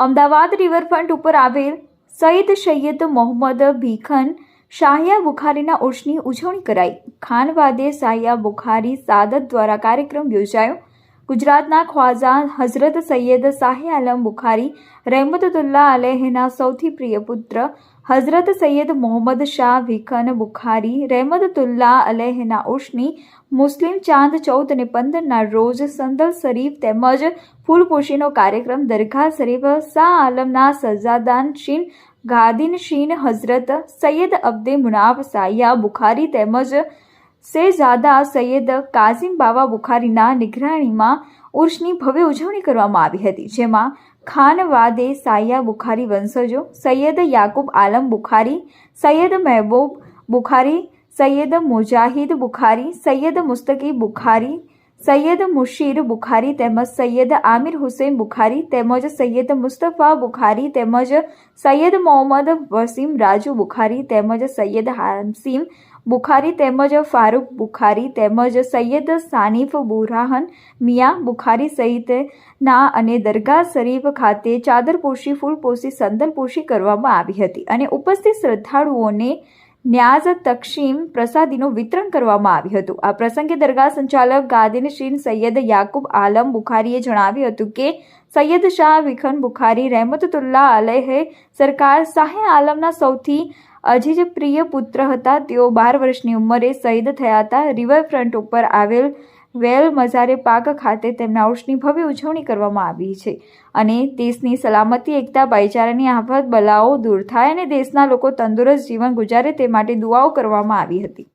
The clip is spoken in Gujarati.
અમદાવાદ રિવરફ્રન્ટ ઉપર આવેલ સઈદ સૈયદ મોહમ્મદ ભીખન શાહિયા બુખારીના ઉર્ષની ઉજવણી કરાઈ. ખાનવાદે શાહિયા બુખારી સાદત દ્વારા કાર્યક્રમ યોજાયો. ગુજરાતના ખ્વાજા હઝરત સૈયદ શાહે આલમ બુખારી રહેમતુલ્લા અલેહના સૌથી પ્રિય પુત્ર હઝરત સૈયદ મોહમ્મદ શાહ વિખન બુખારી રહેમતુલ્લાહ અલેહના ઉર્ષની મુસ્લિમ ચાંદ ચૌદ અને પંદરના રોજ સંદલ શરીફ તેમજ ફૂલપોશીનો કાર્યક્રમ દરગાહ શરીફ શાહ આલમના સજાદાન શીન ગાદીન શીન હઝરત સૈયદ અબ્દે મુનાફ સાયા બુખારી તેમજ શેહજાદા સૈયદ કાઝિમ બાવા બુખારીના નિગરાણીમાં ઉર્ષની ભવ્ય ઉજવણી કરવામાં આવી હતી, જેમાં ખાનવાદે સાયા બુખારી વંશજો, સૈયદ યાકુબ આલમ બુખારી, સૈયદ મહેબૂબ બુખારી, સૈયદ મુજાહિદ બુખારી, સૈયદ મુસ્તકી બુખારી સૈયદ મુશીર બુખારી તેમજ સૈયદ આમિર હુસૈન બુખારી તેમજ સૈયદ મુસ્તફા બુખારી તેમજ સૈયદ મોહમ્મદ વસીમ રાજુ બુખારી તેમજ સૈયદ હામસીમ બુખારી તેમજ ફારૂક બુખારી તેમજ સૈયદ સાનિફ બુરાહન મિયા બુખારી સહિતના અને દરગાહ શરીફ ખાતે ચાદરપોશી ફૂલપોશી સંદલપોશી કરવામાં આવી હતી અને ઉપસ્થિત શ્રદ્ધાળુઓને ન્યાઝ તકસીમ પ્રસાદીનું વિતરણ કરવામાં આવ્યું હતું. આ પ્રસંગે દરગાહ સંચાલક ગાદીનશીન સૈયદ યાકુબ આલમ બુખારીએ જણાવ્યું હતું કે, સૈયદ શાહ વિખન બુખારી રહેમતુલ્લાહ અલહે સરકાર શાહે આલમના સૌથી અજીજ પ્રિય પુત્ર હતા. તેઓ બાર વર્ષની ઉંમરે શહીદ થયા હતા. રિવરફ્રન્ટ ઉપર આવેલ વેલ મઝારે પાક ખાતે તેમના ઉર્ષની ભવ્ય ઉજવણી કરવામાં આવી છે અને દેશની સલામતી, એકતા, ભાઈચારાની આફત, બલાઓ દૂર થાય અને દેશના લોકો તંદુરસ્ત જીવન ગુજારે તે માટે દુઆઓ કરવામાં આવી હતી.